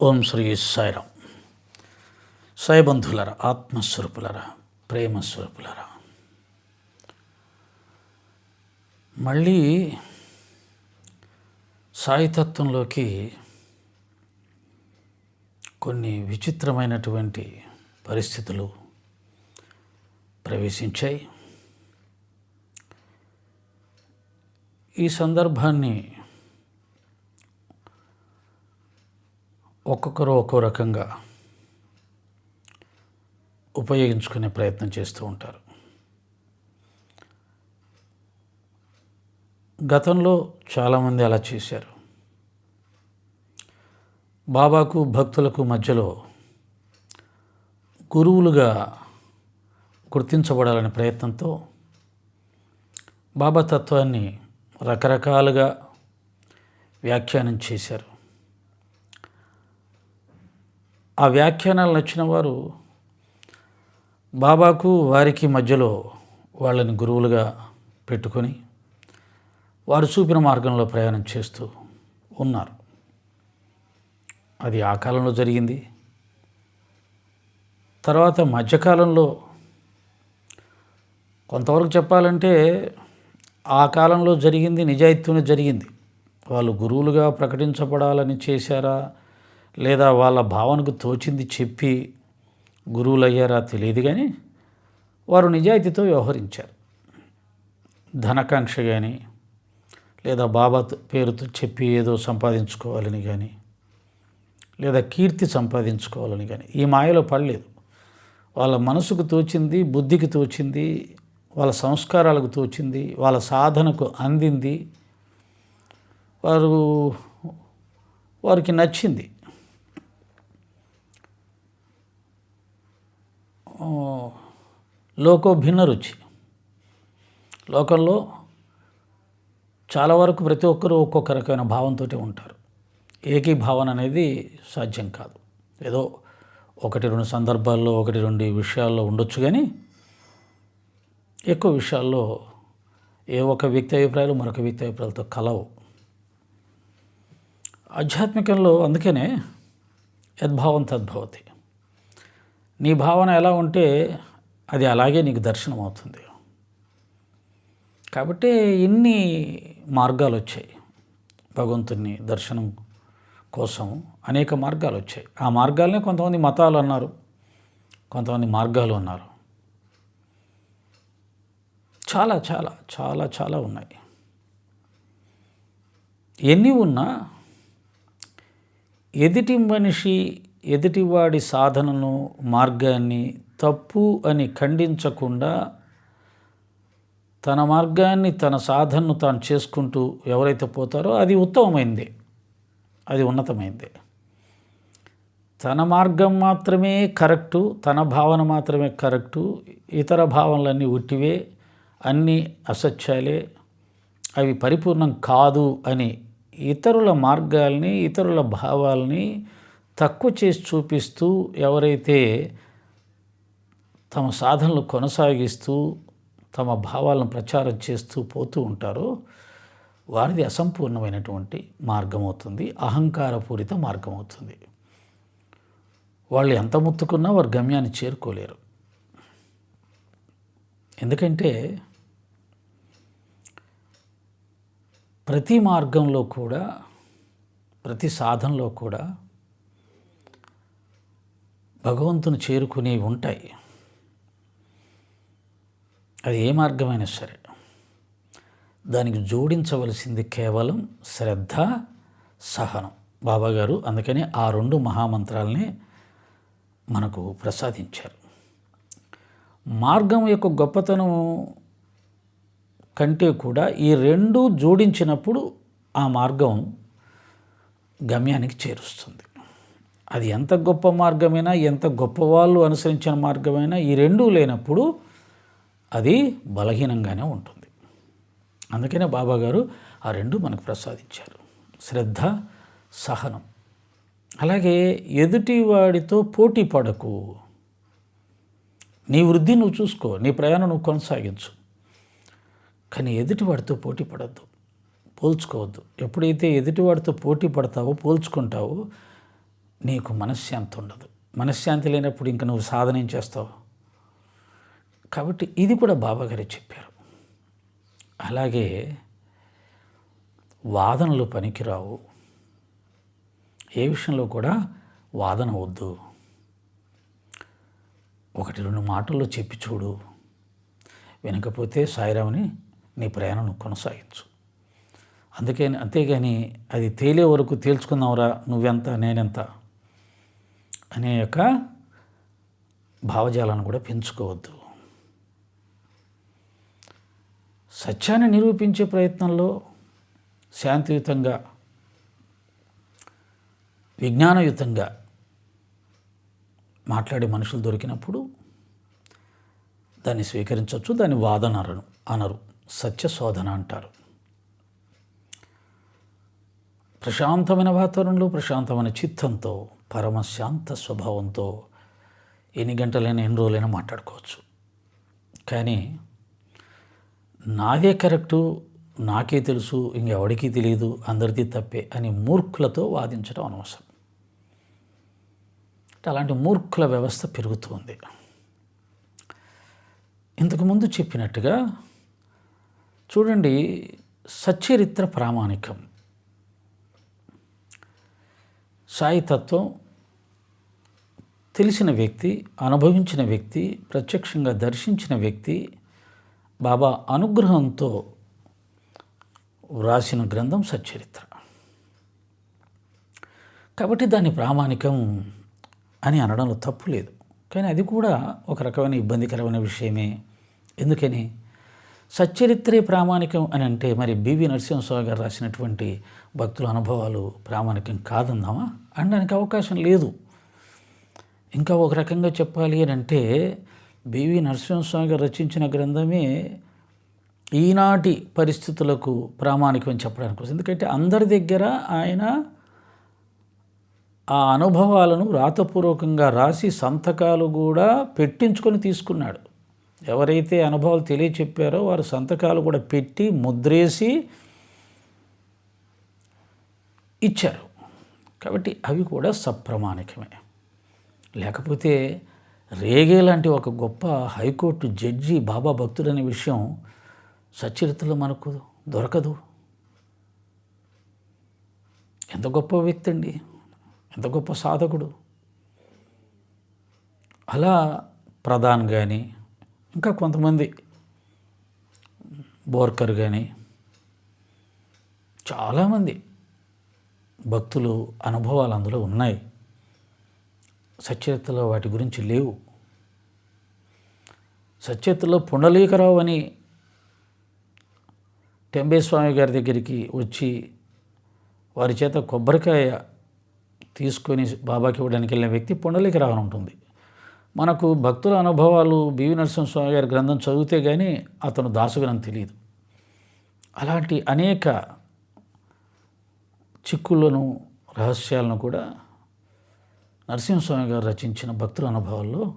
ఓం శ్రీ సాయిరాం సాయిబంధులరా ఆత్మస్వరూపులర ప్రేమస్వరూపులర. మళ్ళీ సాయితత్వంలోకి కొన్ని విచిత్రమైనటువంటి పరిస్థితులు ప్రవేశించాయి. ఈ సందర్భాన్ని ఒక్కొక్కరు ఒక్కో రకంగా ఉపయోగించుకునే ప్రయత్నం చేస్తూ ఉంటారు. గతంలో చాలామంది అలా చేశారు. బాబాకు భక్తులకు మధ్యలో గురువులుగా గుర్తించబడాలనే ప్రయత్నంతో బాబా తత్వాన్ని రకరకాలుగా వ్యాఖ్యానం చేశారు. ఆ వ్యాఖ్యానాలు నచ్చిన వారు బాబాకు వారికి మధ్యలో వాళ్ళని గురువులుగా పెట్టుకొని వారు చూపిన మార్గంలో ప్రయాణం చేస్తూ ఉన్నారు. అది ఆ కాలంలో జరిగింది. తర్వాత మధ్యకాలంలో కొంతవరకు చెప్పాలంటే ఆ కాలంలో జరిగింది నిజాయితీనే జరిగింది. వాళ్ళు గురువులుగా ప్రకటించబడాలని చేశారా? లేదా వాళ్ళ భావనకు తోచింది చెప్పి గురువులయ్యారా తెలియదు కానీ వారు నిజాయితీతో వ్యవహరించారు. ధనకాంక్ష కానీ లేదా బాబా పేరుతో చెప్పి ఏదో సంపాదించుకోవాలని కానీ లేదా కీర్తి సంపాదించుకోవాలని కానీ ఈ మాయలో పడలేదు. వాళ్ళ మనసుకు తోచింది బుద్ధికి తోచింది వాళ్ళ సంస్కారాలకు తోచింది వాళ్ళ సాధనకు అందింది. వారు వారికి నచ్చింది. లోకో భిన్న రుచి. లోకంలో చాలా వరకు ప్రతి ఒక్కరూ ఒక్కొక్క రకమైన భావంతో ఉంటారు. ఏకీభావన అనేది సాధ్యం కాదు. ఏదో ఒకటి రెండు సందర్భాల్లో ఒకటి రెండు విషయాల్లో ఉండొచ్చు కానీ ఎక్కువ విషయాల్లో ఏ ఒక వ్యక్తి అభిప్రాయాలు మరొక వ్యక్తి అభిప్రాయాలతో కలవు. ఆధ్యాత్మికంలో అందుకనే యద్భావం తద్భవతి. నీ భావన ఎలా ఉంటే అది అలాగే నీకు దర్శనం అవుతుంది కాబట్టి ఇన్ని మార్గాలు వచ్చాయి భగవంతుని దర్శనం కోసం అనేక మార్గాలు వచ్చాయి ఆ మార్గాలనే కొంతమంది మతాలు అన్నారు. కొంతమంది మార్గాలు అన్నారు. చాలా చాలా చాలా చాలా ఉన్నాయి. ఎన్ని ఉన్నా ఎదుటి మనిషి ఎదుటివాడి సాధనను మార్గాన్ని తప్పు అని ఖండించకుండా తన మార్గాన్ని తన సాధనను తాను చేసుకుంటూ ఎవరైతే పోతారో అది ఉత్తమమైంది. అది ఉన్నతమైంది. తన మార్గం మాత్రమే కరెక్టు తన భావన మాత్రమే కరెక్టు ఇతర భావనలన్నీ ఉట్టివే అన్నీ అసత్యాలే అవి పరిపూర్ణం కాదు అని ఇతరుల మార్గాల్ని ఇతరుల భావాల్ని తక్కువ చేసి చూపిస్తూ ఎవరైతే తమ సాధనలు కొనసాగిస్తూ తమ భావాలను ప్రచారం చేస్తూ పోతూ ఉంటారో వారిది అసంపూర్ణమైనటువంటి మార్గం అవుతుంది అహంకారపూరిత మార్గం అవుతుంది వాళ్ళు ఎంత ముత్తుకున్నా వారు గమ్యాన్ని చేరుకోలేరు. ఎందుకంటే ప్రతి మార్గంలో కూడా ప్రతి సాధనలో కూడా భగవంతుని చేరుకునేవి ఉంటాయి. అది ఏ మార్గమైనా సరే. దానికి జోడించవలసింది కేవలం శ్రద్ధ సహనం. బాబాగారు అందుకని ఆ రెండు మహామంత్రాలని మనకు ప్రసాదించారు. మార్గం యొక్క గొప్పతనం కంటే కూడా ఈ రెండు జోడించినప్పుడు ఆ మార్గం గమ్యానికి చేరుస్తుంది. అది ఎంత గొప్ప మార్గమైనా ఎంత గొప్ప వాళ్ళు అనుసరించిన మార్గమైనా ఈ రెండూ లేనప్పుడు అది బలహీనంగానే ఉంటుంది. అందుకనే బాబా గారు ఆ రెండు మనకు ప్రసాదించారు. శ్రద్ధ సహనం. అలాగే ఎదుటి వాడితో పోటీ పడకు. నీ వృద్ధి నువ్వు చూసుకో నీ ప్రయాణం నువ్వు కొనసాగించు. కానీ ఎదుటివాడితో పోటీ పడద్దు పోల్చుకోవద్దు. ఎప్పుడైతే ఎదుటివాడితో పోటీ పడతావో పోల్చుకుంటావో నీకు మనశ్శాంతి ఉండదు. మనశ్శాంతి లేనప్పుడు ఇంకా నువ్వు సాధన ఏం చేస్తావు? కాబట్టి ఇది కూడా బాబాగారే చెప్పారు. అలాగే వాదనలు పనికిరావు. ఏ విషయంలో కూడా వాదన వద్దు. ఒకటి రెండు మాటల్లో చెప్పి చూడు. వినకపోతే సాయిరావుని నీ ప్రయాణం కొనసాగించు. అందుకే అంతేగాని అది తేలే వరకు తేల్చుకుందాంరా నువ్వెంత నేనెంత? అనే యొక్క భావజాలను కూడా పెంచుకోవద్దు. సత్యాన్ని నిరూపించే ప్రయత్నంలో శాంతియుతంగా విజ్ఞానయుతంగా మాట్లాడే మనుషులు దొరికినప్పుడు దాన్ని స్వీకరించవచ్చు దాన్ని వాదన అనరు. అనరు సత్య శోధన అంటారు. ప్రశాంతమైన వాతావరణంలో ప్రశాంతమైన చిత్తంతో పరమశాంత స్వభావంతో ఎన్ని గంటలైనా ఎన్ని రోజులైనా మాట్లాడుకోవచ్చు. కానీ నాదే కరెక్టు నాకే తెలుసు ఇంకెవడికి తెలియదు అందరిది తప్పే అని మూర్ఖులతో వాదించడం అనవసరం. అలాంటి మూర్ఖుల వ్యవస్థ పెరుగుతుంది ఇంతకుముందు చెప్పినట్టుగా చూడండి సచ్చరిత్ర ప్రామాణికం. సాయితత్వం తెలిసిన వ్యక్తి అనుభవించిన వ్యక్తి ప్రత్యక్షంగా దర్శించిన వ్యక్తి బాబా అనుగ్రహంతో వ్రాసిన గ్రంథం సచ్చరిత్ర. కాబట్టి దాని ప్రామాణికం అని అనడంలో తప్పు లేదు. కానీ అది కూడా ఒక రకమైన ఇబ్బందికరమైన విషయమే. ఎందుకని? సచ్చరిత్రే ప్రామాణికం అని అంటే మరి బివి నరసింహస్వామి గారు రాసినటువంటి భక్తుల అనుభవాలు ప్రామాణికం కాదందామా? అనడానికి అవకాశం లేదు. ఇంకా ఒక రకంగా చెప్పాలి అని అంటే బివి నరసింహస్వామి గారు రచించిన గ్రంథమే ఈనాటి పరిస్థితులకు ప్రామాణికం అని చెప్పడానికి వస్తుంది. ఎందుకంటే అందరి దగ్గర ఆయన ఆ అనుభవాలను రాతపూర్వకంగా రాసి సంతకాలు కూడా పెట్టించుకొని తీసుకున్నాడు. ఎవరైతే అనుభవాలు తెలియచెప్పారో వారు సంతకాలు కూడా పెట్టి ముద్రేసి ఇచ్చారు. కాబట్టి అవి కూడా సప్రమాణికమే. లేకపోతే రేగే లాంటి ఒక గొప్ప హైకోర్టు జడ్జి బాబా భక్తుడనే విషయం సచరిత్రలో మనకు దొరకదు. ఎంత గొప్ప వ్యక్తి అండి. ఎంత గొప్ప సాధకుడు. అలా ప్రధాన్ కానీ ఇంకా కొంతమంది బోర్కర్ కానీ చాలామంది భక్తులు అనుభవాలు అందులో ఉన్నాయి. సచరిత్రలో వాటి గురించి లేవు. సచరిత్రలో పుండలీకరావు అని టెంబేస్వామి గారి దగ్గరికి వచ్చి వారి చేత కొబ్బరికాయ తీసుకొని బాబాకి ఇవ్వడానికి వెళ్ళిన వ్యక్తి పుండలీకరావు అని ఉంటుంది. మనకు భక్తుల అనుభవాలు బివి నరసింహస్వామి గారి గ్రంథం చదివితే కానీ అతను దాసుగనని తెలియదు. అలాంటి అనేక చిక్కులను రహస్యాలను కూడా నరసింహస్వామి గారు రచించిన భక్తుల అనుభవాల్లో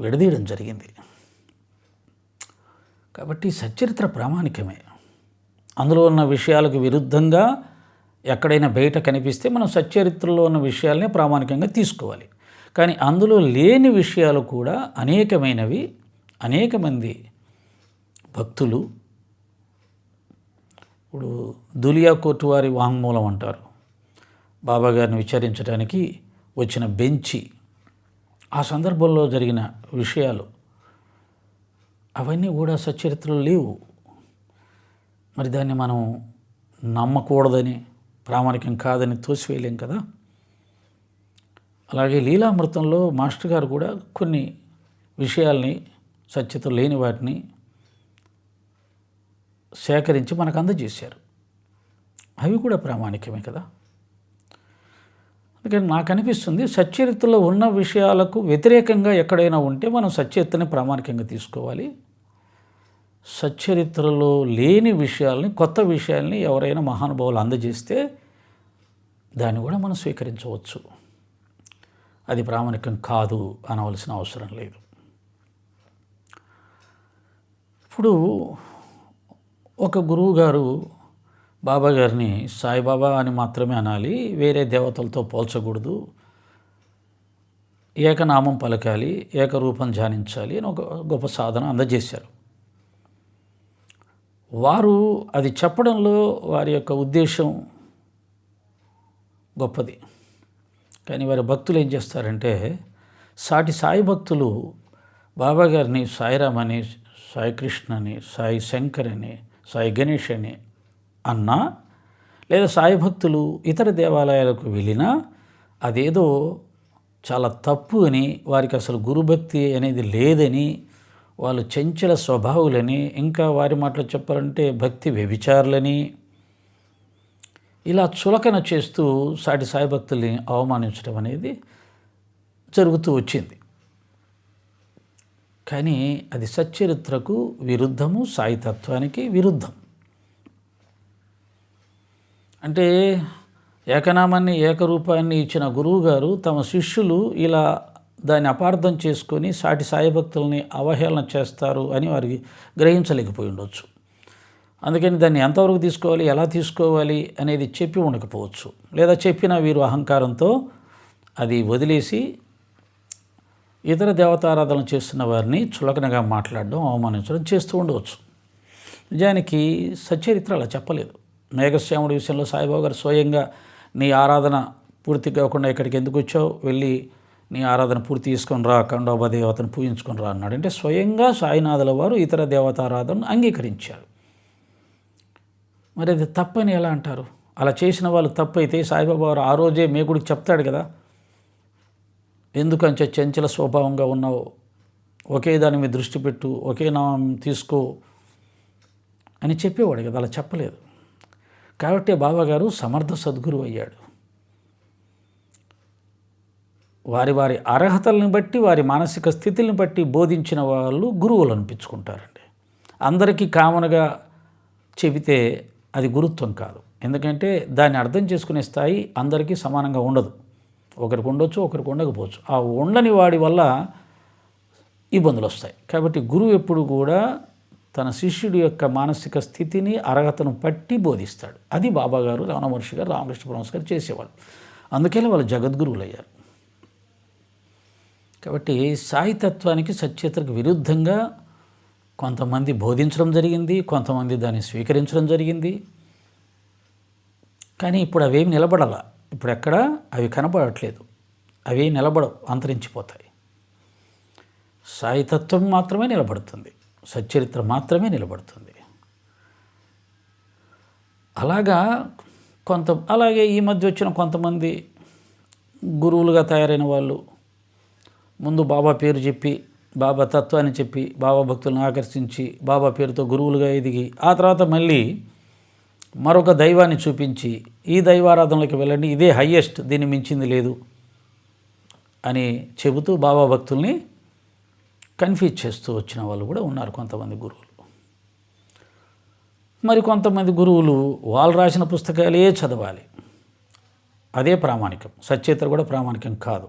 విడదీయడం జరిగింది. కాబట్టి సచ్చరిత్ర ప్రామాణికమే. అందులో ఉన్న విషయాలకు విరుద్ధంగా ఎక్కడైనా బయట కనిపిస్తే మనం సచ్చరిత్రలో ఉన్న విషయాలనే ప్రామాణికంగా తీసుకోవాలి. కానీ అందులో లేని విషయాలు కూడా అనేకమైనవి అనేక మంది భక్తులు ఇప్పుడు దులియా కోర్టు వారి వాంగ్మూలం అంటారు. బాబా గారిని విచారించడానికి వచ్చిన బెంచి ఆ సందర్భంలో జరిగిన విషయాలు అవన్నీ కూడా సచరిత్రలు లేవు. మరి దాన్ని మనం నమ్మకూడదని ప్రామాణికం కాదని తోసివేయలేం కదా? అలాగే లీలామృతంలో మాస్టర్ గారు కూడా కొన్ని విషయాల్ని సత్యత లేని వాటిని సేకరించి మనకు అందజేశారు. అవి కూడా ప్రామాణికమే కదా? అందుకని నాకు అనిపిస్తుంది సచ్చరిత్రలో ఉన్న విషయాలకు వ్యతిరేకంగా ఎక్కడైనా ఉంటే మనం సచ్చరిత్రని ప్రామాణికంగా తీసుకోవాలి. సచ్చరిత్రలో లేని విషయాల్ని కొత్త విషయాల్ని ఎవరైనా మహానుభావులు అందజేస్తే దాన్ని కూడా మనం స్వీకరించవచ్చు. అది ప్రామాణికం కాదు అనవలసిన అవసరం లేదు. ఇప్పుడు ఒక గురువు గారు బాబా గారిని సాయిబాబా అని మాత్రమే అనాలి వేరే దేవతలతో పోల్చకూడదు ఏకనామం పలకాలి ఏకరూపం ధ్యానించాలి అని ఒక గొప్ప సాధన అందజేశారు. వారు అది చెప్పడంలో వారి యొక్క ఉద్దేశం గొప్పది. కానీ వారి భక్తులు ఏం చేస్తారంటే సాటి సాయి భక్తులు బాబా గారిని సాయిరామ్ అని సాయి కృష్ణ అని సాయి శంకర్ అని సాయి గణేష్ అని అన్నా లేదా సాయి భక్తులు ఇతర దేవాలయాలకు వెళ్ళినా అదేదో చాలా తప్పు అని వారికి అసలు గురుభక్తి అనేది లేదని వాళ్ళు చంచల స్వభావులని ఇంకా వారి మాటలు చెప్పాలంటే భక్తి వ్యభిచారులని ఇలా చులకన చేస్తూ సాటి సాయి భక్తుల్ని అవమానించడం అనేది జరుగుతూ వచ్చింది. కానీ అది సచ్చరిత్రకు విరుద్ధము సాయితత్వానికి విరుద్ధం. అంటే ఏకనామాన్ని ఏకరూపాన్ని ఇచ్చిన గురువుగారు తమ శిష్యులు ఇలా దాన్ని అపార్థం చేసుకొని సాటి సాయి భక్తుల్ని అవహేళన చేస్తారు అని వారికి గ్రహించలేకపోయి ఉండొచ్చు. అందుకని దాన్ని ఎంతవరకు తీసుకోవాలి ఎలా తీసుకోవాలి అనేది చెప్పి ఉండకపోవచ్చు. లేదా చెప్పిన వీరు అహంకారంతో అది వదిలేసి ఇతర దేవతారాధన చేస్తున్న వారిని చులకనగా మాట్లాడడం అవమానించడం చేస్తూ ఉండవచ్చు. నిజానికి సచరిత్ర అలా చెప్పలేదు. మేఘశ్యాముడి విషయంలో సాయిబాబు గారు స్వయంగా నీ ఆరాధన పూర్తి కాకుండా ఇక్కడికి ఎందుకు వచ్చావు? వెళ్ళి నీ ఆరాధన పూర్తి తీసుకొని రా ఖండోబ దేవతను పూజించుకొని రా అన్నాడు. అంటే స్వయంగా సాయినాథుల వారు ఇతర దేవతారాధనను అంగీకరించారు. మరి అది తప్పని ఎలా అంటారు? అలా చేసిన వాళ్ళు తప్పైతే సాయిబాబా వారు ఆ రోజే మేకుడికి చెప్తాడు కదా ఎందుకంటే చంచల స్వభావంగా ఉన్నావు? ఒకే దాని మీద దృష్టి పెట్టు ఒకే నామం తీసుకో అని చెప్పేవాడు కదా అలా చెప్పలేదు. కాబట్టి బాబాగారు సమర్థ సద్గురు అయ్యాడు. వారి వారి అర్హతలను బట్టి వారి మానసిక స్థితిని బట్టి బోధించిన వాళ్ళు గురువులు అనిపించుకుంటారండి. అందరికీ కామన్గా చెబితే అది గురుత్వం కాదు. ఎందుకంటే దాన్ని అర్థం చేసుకునే స్థాయి అందరికీ సమానంగా ఉండదు. ఒకరికి ఉండొచ్చు ఒకరికి ఉండకపోవచ్చు. ఆ ఉండని వాడి వల్ల ఇబ్బందులు వస్తాయి. కాబట్టి గురువు ఎప్పుడు కూడా తన శిష్యుడి యొక్క మానసిక స్థితిని అర్హతను పట్టి బోధిస్తాడు. అది బాబాగారు రమణ మహర్షి గారు రామకృష్ణ పరమస్ గారు చేసేవాళ్ళు. అందుకనే వాళ్ళు జగద్గురువులు అయ్యారు. కాబట్టి సాయితత్వానికి సత్యతకు విరుద్ధంగా కొంతమంది బోధించడం జరిగింది కొంతమంది దాన్ని స్వీకరించడం జరిగింది. కానీ ఇప్పుడు అవేమి నిలబడాల. ఇప్పుడు ఎక్కడ అవి కనబడట్లేదు. అవి నిలబడవు అంతరించిపోతాయి. సాయితత్వం మాత్రమే నిలబడుతుంది. సచ్చరిత్ర మాత్రమే నిలబడుతుంది. అలాగా కొంత అలాగే ఈ మధ్య వచ్చిన కొంతమంది గురువులుగా తయారైన వాళ్ళు ముందు బాబా పేరు చెప్పి బాబా తత్వాన్ని చెప్పి బాబా భక్తులను ఆకర్షించి బాబా పేరుతో గురువులుగా ఎదిగి ఆ తర్వాత మళ్ళీ మరొక దైవాన్ని చూపించి ఈ దైవారాధనలోకి వెళ్ళండి ఇదే హయ్యెస్ట్ దీన్ని మించింది లేదు అని చెబుతూ బాబా భక్తుల్ని కన్ఫ్యూజ్ చేస్తూ వచ్చిన వాళ్ళు కూడా ఉన్నారు కొంతమంది గురువులు. మరి కొంతమంది గురువులు వాళ్ళు రాసిన పుస్తకాలే చదవాలి. అదే ప్రామాణికం. సచేతర కూడా ప్రామాణికం కాదు.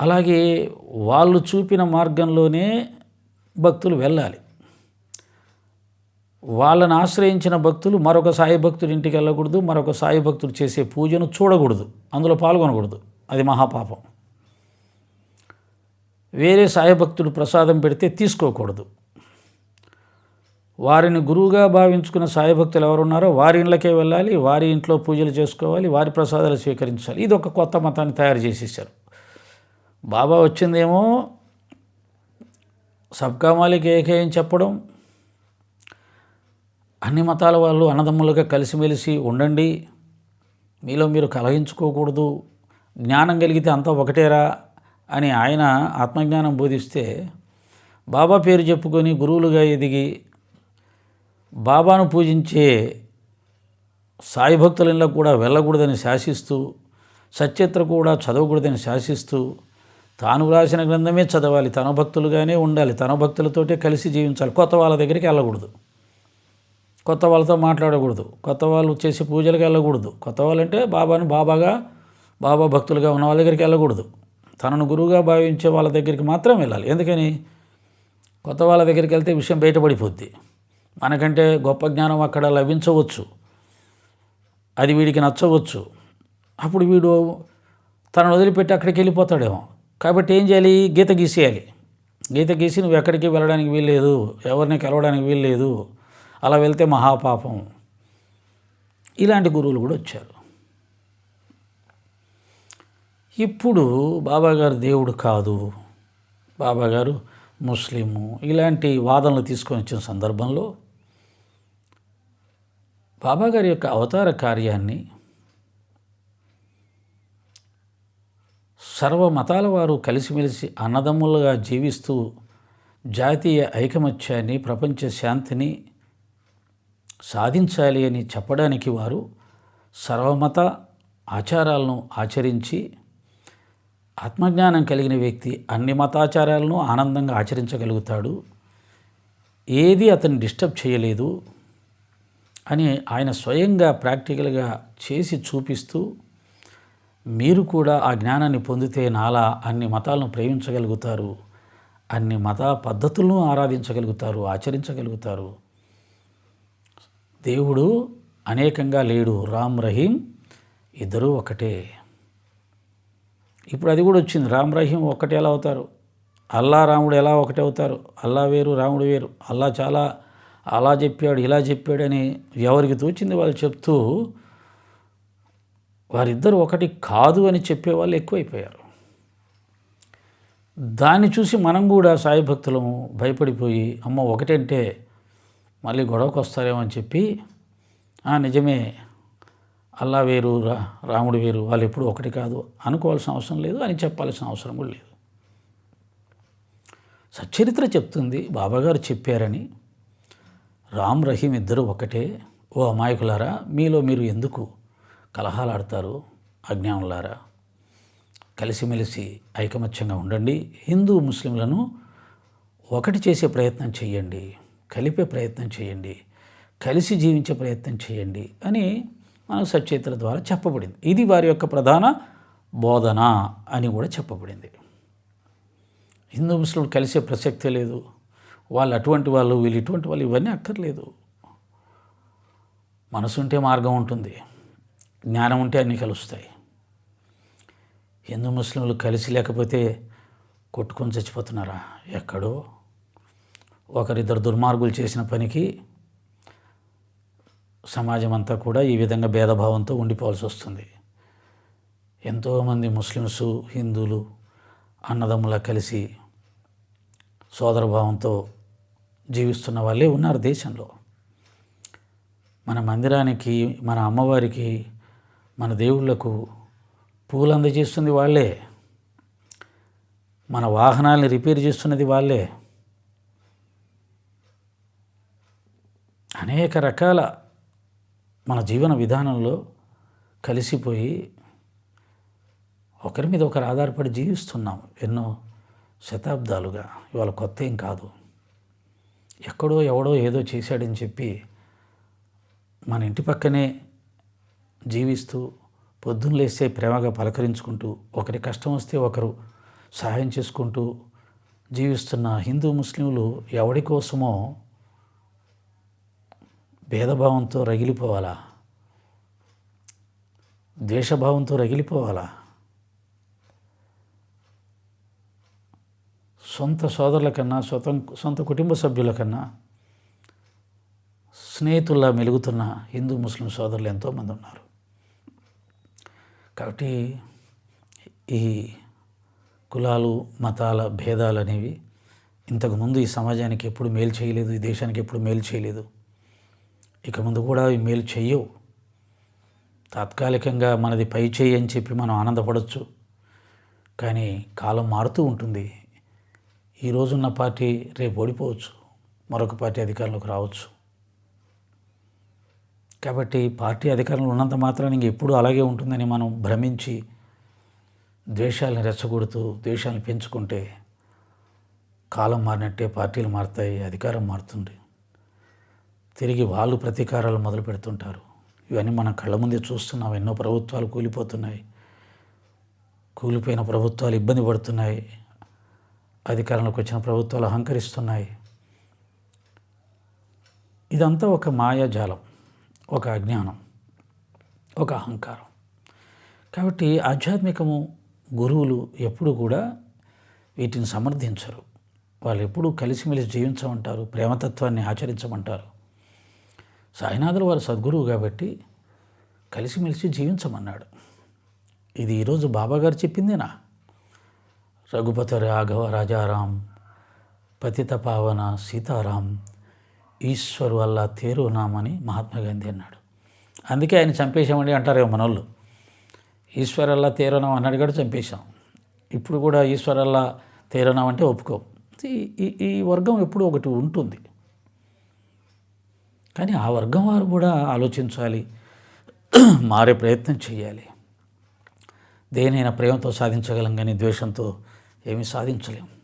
అలాగే వాళ్ళు చూపిన మార్గంలోనే భక్తులు వెళ్ళాలి. వాళ్ళని ఆశ్రయించిన భక్తులు మరొక సాయి భక్తుడి ఇంటికి వెళ్ళకూడదు మరొక సాయి భక్తుడు చేసే పూజను చూడకూడదు అందులో పాల్గొనకూడదు. అది మహాపాపం. వేరే సాయి భక్తుడు ప్రసాదం పెడితే తీసుకోకూడదు. వారిని గురువుగా భావించుకున్న సాయి భక్తులు ఎవరున్నారో వారి ఇండ్లకే వెళ్ళాలి వారి ఇంట్లో పూజలు చేసుకోవాలి వారి ప్రసాదాలు స్వీకరించాలి. ఇది ఒక కొత్త మతాన్ని తయారు చేసేసారు. బాబా వచ్చిందేమో సబ్కా మాలిక్ ఏకే అని చెప్పడం. అన్ని మతాల వాళ్ళు అన్నదమ్ములుగా కలిసిమెలిసి ఉండండి. మీలో మీరు కలగించుకోకూడదు జ్ఞానం కలిగితే అంతా ఒకటేరా అని ఆయన ఆత్మజ్ఞానం బోధిస్తే బాబా పేరు చెప్పుకొని గురువులుగా ఎదిగి బాబాను పూజించే సాయి భక్తులలో కూడా వెళ్ళకూడదని శాసిస్తూ సత్యత్ర కూడా చదవకూడదని శాసిస్తూ తాను వ్రాసిన గ్రంథమే చదవాలి. తన భక్తులుగానే ఉండాలి. తన భక్తులతోటే కలిసి జీవించాలి. కొత్త వాళ్ళ దగ్గరికి వెళ్ళకూడదు. కొత్త వాళ్ళతో మాట్లాడకూడదు. కొత్త వాళ్ళు చేసే పూజలకు వెళ్ళకూడదు. కొత్త వాళ్ళంటే బాబాను బాబాగా బాబా భక్తులుగా ఉన్న వాళ్ళ దగ్గరికి వెళ్ళకూడదు. తనను గురువుగా భావించే వాళ్ళ దగ్గరికి మాత్రం వెళ్ళాలి. ఎందుకని? కొత్త వాళ్ళ దగ్గరికి వెళ్తే విషయం బయటపడిపోద్ది. మనకంటే గొప్ప జ్ఞానం అక్కడ లభించవచ్చు. అది వీడికి నచ్చవచ్చు. అప్పుడు వీడు తనను వదిలిపెట్టి అక్కడికి వెళ్ళిపోతాడేమో. కాబట్టి ఏం చేయాలి? గీత గీసేయాలి. గీత గీసి నువ్వు ఎక్కడికి వెళ్ళడానికి వీల్లేదు. ఎవరిని కలవడానికి వీల్లేదు. అలా వెళ్తే మహాపాపం. ఇలాంటి గురువులు కూడా వచ్చారు. ఇప్పుడు బాబాగారు దేవుడు కాదు. బాబాగారు ముస్లిము. ఇలాంటి వాదనలు తీసుకొని వచ్చిన సందర్భంలో బాబాగారి యొక్క అవతార కార్యాన్ని సర్వ మతాల వారు కలిసిమెలిసి అన్నదమ్ములుగా జీవిస్తూ జాతీయ ఐకమత్యాన్ని ప్రపంచ శాంతిని సాధించాలి అని చెప్పడానికి వారు సర్వమత ఆచారాలను ఆచరించి ఆత్మజ్ఞానం కలిగిన వ్యక్తి అన్ని మతాచారాలను ఆనందంగా ఆచరించగలుగుతాడు. ఏది అతన్ని డిస్టర్బ్ చేయలేదు అని ఆయన స్వయంగా ప్రాక్టికల్గా చేసి చూపిస్తూ మీరు కూడా ఆ జ్ఞానాన్ని పొందితే నాలా అన్ని మతాలను ప్రేమించగలుగుతారు. అన్ని మత పద్ధతులను ఆరాధించగలుగుతారు ఆచరించగలుగుతారు. దేవుడు అనేకంగా లేడు. రామ్ రహీం ఇద్దరూ ఒకటే. ఇప్పుడు అది కూడా వచ్చింది. రామ్ రహీం ఒక్కటే ఎలా అవుతారు? అల్లా రాముడు ఎలా ఒకటే అవుతారు? అల్లా వేరు రాముడు వేరు. అల్లా చాలా అలా చెప్పాడు ఇలా చెప్పాడని ఎవరికి తోచింది వాళ్ళు చెప్తూ వారిద్దరు ఒకటి కాదు అని చెప్పేవాళ్ళు ఎక్కువైపోయారు. దాన్ని చూసి మనం కూడా సాయి భక్తులము భయపడిపోయి అమ్మ ఒకటంటే మళ్ళీ గొడవకు వస్తారేమో అని చెప్పి "ఆ, నిజమే అల్లా వేరు రా రాముడు వేరు వాళ్ళు ఎప్పుడు ఒకటి కాదు అనుకోవాల్సిన అవసరం లేదు అని చెప్పాల్సిన అవసరం కూడా లేదు. సచ్చరిత్ర చెప్తుంది బాబాగారు చెప్పారని. రామ్ రహీం ఇద్దరు ఒకటే. ఓ అమాయకులారా మీలో మీరు ఎందుకు కలహాలాడతారు అజ్ఞానులారా. కలిసిమెలిసి ఐకమత్యంగా ఉండండి. హిందూ ముస్లింలను ఒకటి చేసే ప్రయత్నం చేయండి కలిపే ప్రయత్నం చేయండి కలిసి జీవించే ప్రయత్నం చేయండి అని మనకు సచేతల ద్వారా చెప్పబడింది. ఇది వారి యొక్క ప్రధాన బోధన అని కూడా చెప్పబడింది. హిందూ ముస్లింలు కలిసే ప్రసక్తే లేదు. వాళ్ళు అటువంటి వాళ్ళు వీళ్ళు ఇటువంటి వాళ్ళు ఇవన్నీ అక్కర్లేదు. మనసుంటే మార్గం ఉంటుంది. జ్ఞానం ఉంటే అన్నీ కలుస్తాయి. హిందూ ముస్లింలు కలిసి లేకపోతే కొట్టుకొని చచ్చిపోతున్నారా? ఎక్కడో. ఒకరిద్దరు దుర్మార్గులు చేసిన పనికి సమాజం అంతా కూడా ఈ విధంగా భేదభావంతో ఉండిపోవాల్సి వస్తుంది. ఎంతోమంది ముస్లిమ్స్ హిందువులు అన్నదమ్ములా కలిసి సోదరభావంతో జీవిస్తున్న వాళ్ళే ఉన్నారు దేశంలో. మన మందిరానికి మన అమ్మవారికి మన దేవుళ్ళకు పూలు అందజేస్తుంది వాళ్ళే. మన వాహనాల్ని రిపేర్ చేస్తున్నది వాళ్ళే. అనేక రకాల మన జీవన విధానంలో కలిసిపోయి ఒకరి మీద ఒకరు ఆధారపడి జీవిస్తున్నాం ఎన్నో శతాబ్దాలుగా. ఇవాళ కొత్త ఏం కాదు. ఎక్కడో ఎవడో ఏదో చేశాడని చెప్పి మన ఇంటి పక్కనే జీవిస్తూ పొద్దున్న లేస్తే ప్రేమగా పలకరించుకుంటూ ఒకరి కష్టం వస్తే ఒకరు సహాయం చేసుకుంటూ జీవిస్తున్న హిందూ ముస్లింలు ఎవడి కోసమో భేదభావంతో రగిలిపోవాలా? ద్వేషభావంతో రగిలిపోవాలా? సొంత సోదరుల కన్నా సొంత సొంత కుటుంబ సభ్యుల కన్నా స్నేహితుల్లా మెలుగుతున్న హిందూ ముస్లిం సోదరులు ఎంతోమంది ఉన్నారు. కాబట్టి ఈ కులాలు మతాల భేదాలు అనేవి ఇంతకుముందు ఈ సమాజానికి ఎప్పుడు మేలు చేయలేదు ఈ దేశానికి ఎప్పుడు మేలు చేయలేదు. ఇక ముందు కూడా అవి మేలు చెయ్యవు తాత్కాలికంగా మనది పై చేయి అని చెప్పి మనం ఆనందపడవచ్చు కానీ కాలం మారుతూ ఉంటుంది. ఈ రోజున్న పార్టీ రేపు ఓడిపోవచ్చు. మరొక పార్టీ అధికారంలోకి రావచ్చు. కాబట్టి పార్టీ అధికారంలో ఉన్నంత మాత్రాన్ని ఇంక ఎప్పుడు అలాగే ఉంటుందని మనం భ్రమించి ద్వేషాలను రెచ్చగొడుతూ ద్వేషాలను పెంచుకుంటే కాలం మారినట్టే పార్టీలు మారుతాయి అధికారం మారుతుంది. తిరిగి వాళ్ళు ప్రతీకారాలు మొదలు పెడుతుంటారు. ఇవన్నీ మనం కళ్ళ ముందే చూస్తున్నాం. ఎన్నో ప్రభుత్వాలు కూలిపోతున్నాయి. కూలిపోయిన ప్రభుత్వాలు ఇబ్బంది పడుతున్నాయి. అధికారంలోకి వచ్చిన ప్రభుత్వాలు అహంకరిస్తున్నాయి. ఇదంతా ఒక మాయాజాలం. ఒక అజ్ఞానం ఒక అహంకారం. కాబట్టి ఆధ్యాత్మికము గురువులు ఎప్పుడు కూడా వీటిని సమర్థించరు. వాళ్ళు ఎప్పుడూ కలిసిమెలిసి జీవించమంటారు ప్రేమతత్వాన్ని ఆచరించమంటారు. సాయినాథులు వారు సద్గురువు కాబట్టి కలిసిమెలిసి జీవించమన్నాడు. ఇది ఈరోజు బాబాగారు చెప్పిందేనా? రఘుపతి రాఘవ రాజారాం పతిత పావన సీతారాం ఈశ్వరు వల్ల తేరునామని మహాత్మా గాంధీ అన్నాడు. అందుకే ఆయన చంపేశామండి అంటారేమో మనోళ్ళు. ఈశ్వరల్లా తేరునాం అన్నాడు కూడా చంపేశాం. ఇప్పుడు కూడా ఈశ్వరల్లా తేరునాం అంటే ఒప్పుకో. ఈ- ఈ వర్గం ఎప్పుడు ఒకటి ఉంటుంది. కానీ ఆ వర్గం వారు కూడా ఆలోచించాలి. మారే ప్రయత్నం చేయాలి. దేనైనా ప్రేమతో సాధించగలం కానీ ద్వేషంతో ఏమీ సాధించలేము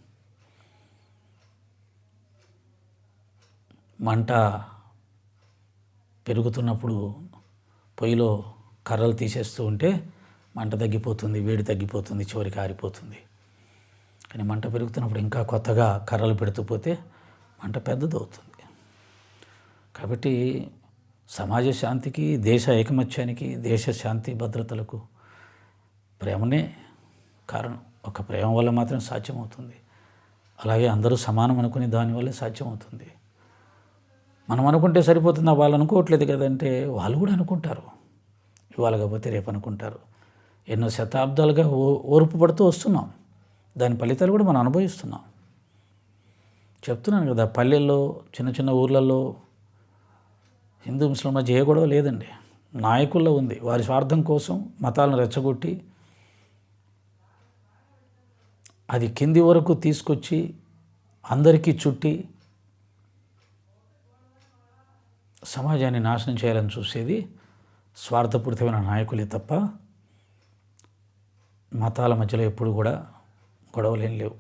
మంట పెరుగుతున్నప్పుడు పొయ్యిలో కర్రలు తీసేస్తూ ఉంటే మంట తగ్గిపోతుంది వేడి తగ్గిపోతుంది చివరికి ఆరిపోతుంది కానీ మంట పెరుగుతున్నప్పుడు ఇంకా కొత్తగా కర్రలు పెడుతూ పోతే మంట పెద్దదవుతుంది కాబట్టి సమాజ శాంతికి దేశ ఐకమత్యానికి దేశ శాంతి భద్రతలకు ప్రేమనే కారణం. ఒక ప్రేమ వల్ల మాత్రం సాధ్యమవుతుంది. అలాగే అందరూ సమానం అనుకునే దానివల్లే సాధ్యమవుతుంది. మనం అనుకుంటే సరిపోతుందా వాళ్ళు అనుకోవట్లేదు కదంటే వాళ్ళు కూడా అనుకుంటారు. ఇవాళ కాకపోతే రేపు అనుకుంటారు. ఎన్నో శతాబ్దాలుగా ఓ ఓర్పు పడుతూ వస్తున్నాం. దాని ఫలితాలు కూడా మనం అనుభవిస్తున్నాం. చెప్తున్నాను కదా పల్లెల్లో చిన్న చిన్న ఊర్లలో హిందూ ముస్లిం మధ్య ఏ గొడవ లేదండి. నాయకుల్లో ఉంది. వారి స్వార్థం కోసం మతాలను రెచ్చగొట్టి అది కింది వరకు తీసుకొచ్చి అందరికీ చుట్టి సమాజాన్ని నాశనం చేయాలని చూసేది స్వార్థపూరితమైన నాయకులే తప్ప మతాల మధ్యలో ఎప్పుడు కూడా గొడవలేం లేవు.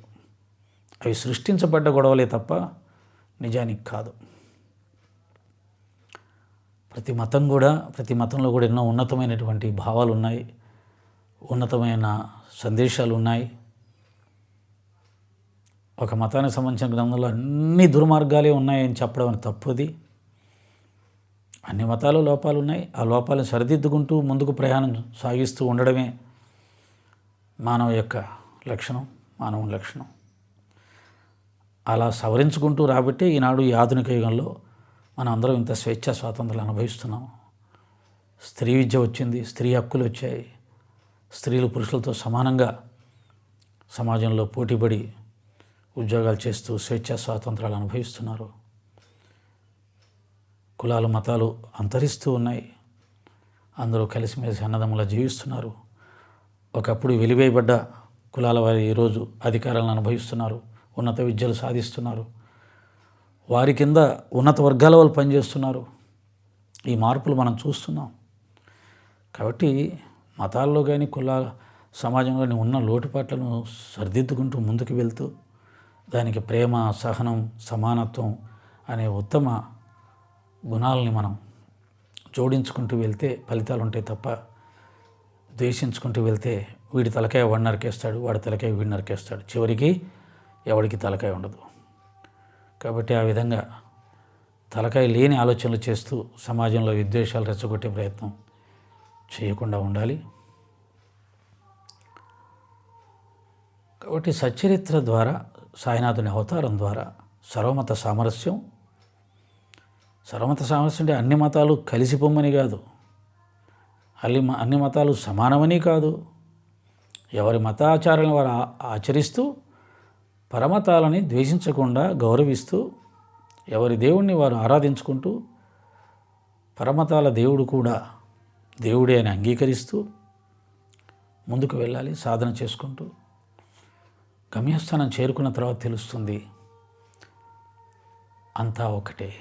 అవి సృష్టించబడ్డ గొడవలే తప్ప నిజానికి కాదు. ప్రతి మతం కూడా ప్రతి మతంలో కూడా ఎన్నో ఉన్నతమైనటువంటి భావాలు ఉన్నాయి. ఉన్నతమైన సందేశాలు ఉన్నాయి. ఒక మతానికి సంబంధించిన గ్రంథంలో అన్ని దుర్మార్గాలే ఉన్నాయని చెప్పడం తప్పుది. అన్ని మతాలు లోపాలు ఉన్నాయి. ఆ లోపాలను సరిదిద్దుకుంటూ ముందుకు ప్రయాణం సాగిస్తూ ఉండడమే మానవ యొక్క లక్షణం మానవుని లక్షణం. అలా సవరించుకుంటూ రాబట్టే ఈనాడు ఈ ఆధునిక యుగంలో మనం అందరం ఇంత స్వేచ్ఛ స్వాతంత్రాలు అనుభవిస్తున్నాం. స్త్రీ విద్య వచ్చింది స్త్రీ హక్కులు వచ్చాయి. స్త్రీలు పురుషులతో సమానంగా సమాజంలో పోటీపడి ఉద్యోగాలు చేస్తూ స్వేచ్ఛ స్వాతంత్రాలు అనుభవిస్తున్నారు. కులాలు మతాలు అంతరిస్తూ ఉన్నాయి. అందరూ కలిసిమెలిసి అన్నదమ్ములా జీవిస్తున్నారు. ఒకప్పుడు వెలివేయబడ్డ కులాల వారి ఈరోజు అధికారాలను అనుభవిస్తున్నారు ఉన్నత విద్యలు సాధిస్తున్నారు. వారి కింద ఉన్నత వర్గాల వాళ్ళు పనిచేస్తున్నారు. ఈ మార్పులు మనం చూస్తున్నాం. కాబట్టి మతాల్లో కానీ కులాల సమాజంలో కానీ ఉన్న లోటుపాట్లను సరిదిద్దుకుంటూ ముందుకు వెళ్తూ దానికి ప్రేమ సహనం సమానత్వం అనే ఉత్తమ గుణాలని మనం జోడించుకుంటూ వెళ్తే ఫలితాలు ఉంటాయి తప్ప ద్వేషించుకుంటూ వెళ్తే వీడి తలకాయ వాడు నరికేస్తాడు వాడి తలకాయ వీడి నరికేస్తాడు చివరికి ఎవడికి తలకాయ ఉండదు. కాబట్టి ఆ విధంగా తలకాయ లేని ఆలోచనలు చేస్తూ సమాజంలో విద్వేషాలు రెచ్చగొట్టే ప్రయత్నం చేయకుండా ఉండాలి. కాబట్టి సచ్చరిత్ర ద్వారా సాయినాథుని అవతారం ద్వారా సర్వమత సామరస్యం సర్వమత సామరస్యం అంటే అన్ని మతాలు కలిసిపోమని కాదు. అల్లి మ- అన్ని మతాలు సమానమని కాదు. ఎవరి మతాచారాలను వారు ఆచరిస్తూ పరమతాలని ద్వేషించకుండా గౌరవిస్తూ ఎవరి దేవుణ్ణి వారు ఆరాధించుకుంటూ పరమతాల దేవుడు కూడా దేవుడే అని అంగీకరిస్తూ ముందుకు వెళ్ళాలి సాధన చేసుకుంటూ గమ్యస్థానం చేరుకున్న తర్వాత తెలుస్తుంది అంతా ఒకటే.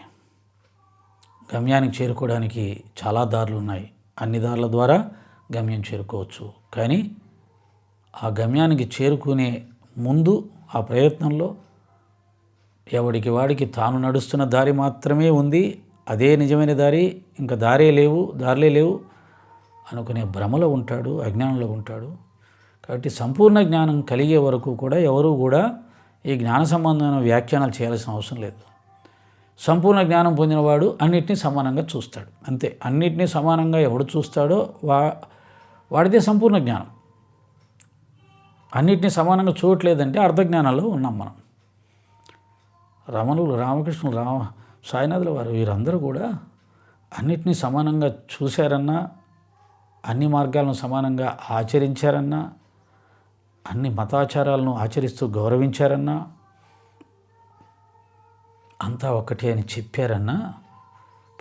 గమ్యానికి చేరుకోవడానికి చాలా దారులు ఉన్నాయి. అన్ని దారుల ద్వారా గమ్యం చేరుకోవచ్చు. కానీ ఆ గమ్యానికి చేరుకునే ముందు ఆ ప్రయత్నంలో ఎవడికి వాడికి తాను నడుస్తున్న దారి మాత్రమే ఉంది. అదే నిజమైన దారి ఇంకా దారే లేవు దారిలే లేవు అనుకునే భ్రమలో ఉంటాడు అజ్ఞానంలో ఉంటాడు. కాబట్టి సంపూర్ణ జ్ఞానం కలిగే వరకు కూడా ఎవరు కూడా ఈ జ్ఞాన సంబంధమైన వ్యాఖ్యానాలు చేయాల్సిన అవసరం లేదు. సంపూర్ణ జ్ఞానం పొందినవాడు అన్నిటినీ సమానంగా చూస్తాడు. అంతే. అన్నిటినీ సమానంగా ఎవడు చూస్తాడో వా వాడిదే సంపూర్ణ జ్ఞానం. అన్నిటినీ సమానంగా చూడట్లేదంటే అర్ధజ్ఞానంలో ఉన్నాం మనం. రమణులు రామకృష్ణులు రామ సాయినాథుల వారు వీరందరూ కూడా అన్నిటినీ సమానంగా చూశారన్నా అన్ని మార్గాలను సమానంగా ఆచరించారన్నా అన్ని మతాచారాలను ఆచరిస్తూ గౌరవించారన్నా అంతా ఒకటే అని చెప్పారన్నా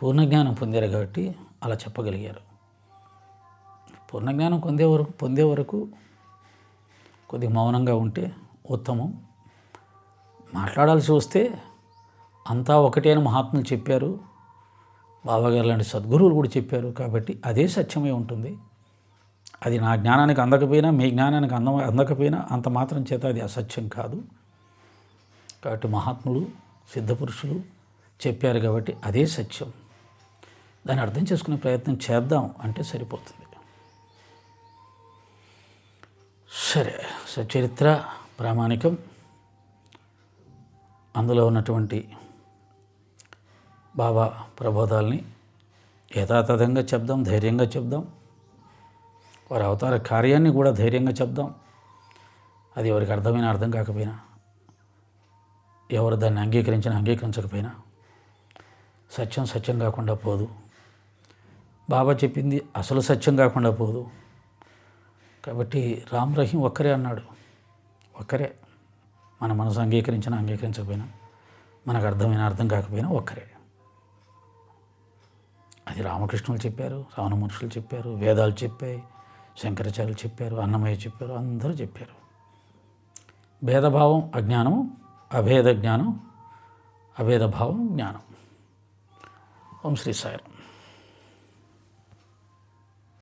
పూర్ణజ్ఞానం పొందారు కాబట్టి అలా చెప్పగలిగారు. పూర్ణజ్ఞానం పొందే వరకు పొందే వరకు కొద్దిగా మౌనంగా ఉంటే ఉత్తమం. మాట్లాడాల్సి వస్తే అంతా ఒకటే అని మహాత్ములు చెప్పారు. బాబాగారు లాంటి సద్గురువులు కూడా చెప్పారు కాబట్టి అదే సత్యమే ఉంటుంది. అది నా జ్ఞానానికి అందకపోయినా మీ జ్ఞానానికి అంద అందకపోయినా అంత మాత్రం చేత అది అసత్యం కాదు. కాబట్టి మహాత్ములు సిద్ధపురుషులు చెప్పారు కాబట్టి అదే సత్యం. దాన్ని అర్థం చేసుకునే ప్రయత్నం చేద్దాం అంటే సరిపోతుంది. సరే సచరిత్ర ప్రామాణికం. అందులో ఉన్నటువంటి బాబా ప్రబోధాల్ని యథాతథంగా చెప్దాం ధైర్యంగా చెప్దాం. వారి అవతార కార్యాన్ని కూడా ధైర్యంగా చెప్దాం. అది ఎవరికి అర్థమైనా అర్థం కాకపోయినా. ఎవరు దాన్ని అంగీకరించినా అంగీకరించకపోయినా సత్యం సత్యం కాకుండా పోదు. బాబా చెప్పింది అసలు సత్యం కాకుండా పోదు. కాబట్టి రామ్ రహీం ఒక్కరే అన్నాడు. ఒక్కరే. మన మనసు అంగీకరించినా అంగీకరించకపోయినా మనకు అర్థమైన అర్థం కాకపోయినా ఒక్కరే. అది రామకృష్ణులు చెప్పారు రావణ మనుషులు చెప్పారు వేదాలు చెప్పాయి శంకరాచార్యులు చెప్పారు అన్నమయ్య చెప్పారు అందరూ చెప్పారు. భేదభావం అజ్ఞానం అభేద జ్ఞానం అభేదభావం జ్ఞానం ఓం శ్రీ సాయి